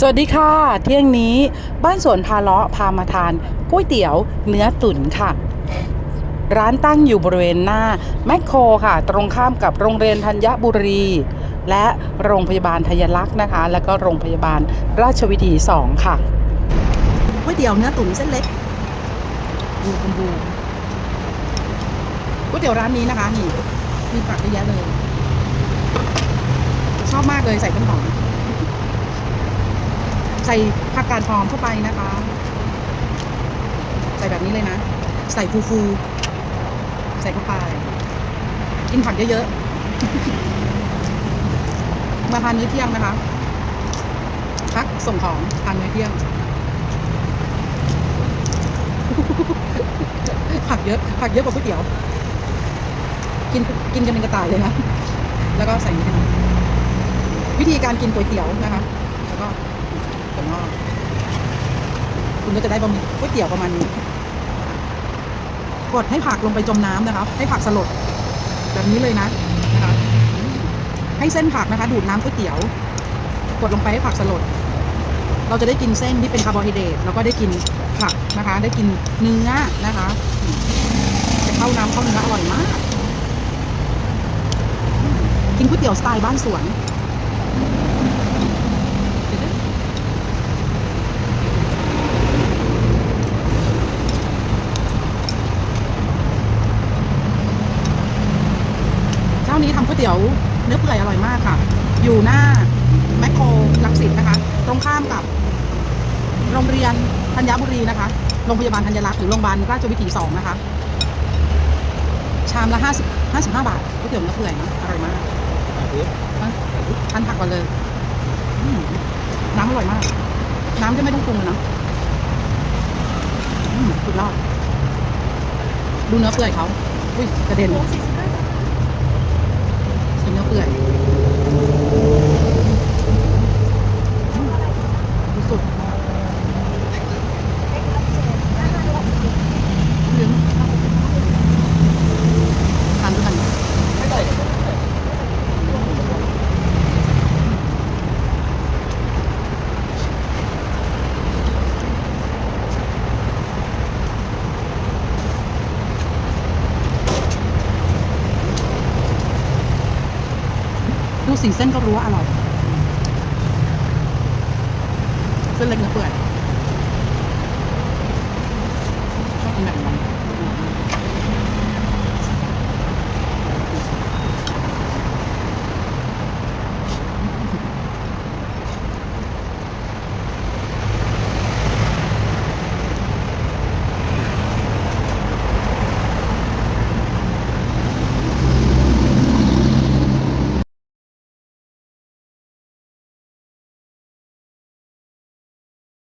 สวัสดีค่ะ เที่ยงนี้บ้านสวนพาเลาะพามาทานก๋วยเตี๋ยวเนื้อตุ๋นค่ะ ร้านตั้งอยู่บริเวณหน้าแมคโครค่ะ ตรงข้ามกับโรงเรียนธัญบุรี และโรงพยาบาลทยลักษณ์นะคะ แล้วก็โรงพยาบาลราชวิถี 2 ค่ะก๋วยเตี๋ยวเนื้อตุ๋นเส้นเล็กบูคุณบูก๋วยเตี๋ยวร้านนี้นะคะนี่มีผักเยอะแยะเลย ชอบมากเลยใส่ต้นหอม ใส่ผักกาดหอมเข้าไปนะคะ ใส่แบบนี้เลยนะ ใส่ฟูฟูใส่เข้าไป กินผักเยอะๆ มาทานมื้อเที่ยงนะคะพักส่งของทานมื้อเที่ยง ผักเยอะ ผักเยอะกว่าก๋วยเตี๋ยว กินกินกันเป็นกระต่ายเลยนะ แล้วก็ใส่นี้ให้หน่อยวิธีการกินก๋วยเตี๋ยวนะคะ งอกคุณก็จะได้บะหมี่ก๋วยเตี๋ยวประมาณนี้ กดให้ผักลงไปจมน้ำนะคะ ให้ผักสลด แบบนี้เลยนะนะคะ ให้เส้นผักนะคะ ดูดน้ำก๋วยเตี๋ยว กดลงไปให้ผักสลด เราจะได้กินเส้นที่เป็นคาร์โบไฮเดรตแล้วก็ได้กินผักนะคะ ได้กินเนื้อนะคะจะเข้าน้ำเข้าเนื้ออร่อยมาก กินก๋วยเตี๋ยวสไตล์บ้านสวน เจ้านี้ทำก๋วยเตี๋ยวเนื้อเปื่อยอร่อยมากค่ะ อยู่หน้าแมคโครลังสิตนะคะ ตรงข้ามกับโรงเรียนธัญบุรีนะคะ โรงพยาบาลธัญรักษ์หรือโรงพยาบาลราชวิถีสองนะคะ ชามละห้าสิบห้าสิบห้าบาทก๋วยเตี๋ยวเนื้อเปื่อยนะอร่อยมากทานผักก่อนเลยอืมน้ำอร่อยมาก น้ำจะไม่ต้องปรุงเลยนะอืมสุดยอดดูเนื้อเปื่อยเขาอุ้ยกระเด็นชิ้นเนื้อเปื่อยสุดทานด้วยกัน กสีเส้นก็รู้ว่าอร่อยเส้นเล็กเนื้อเปื่อยชอบกินแบบนั้น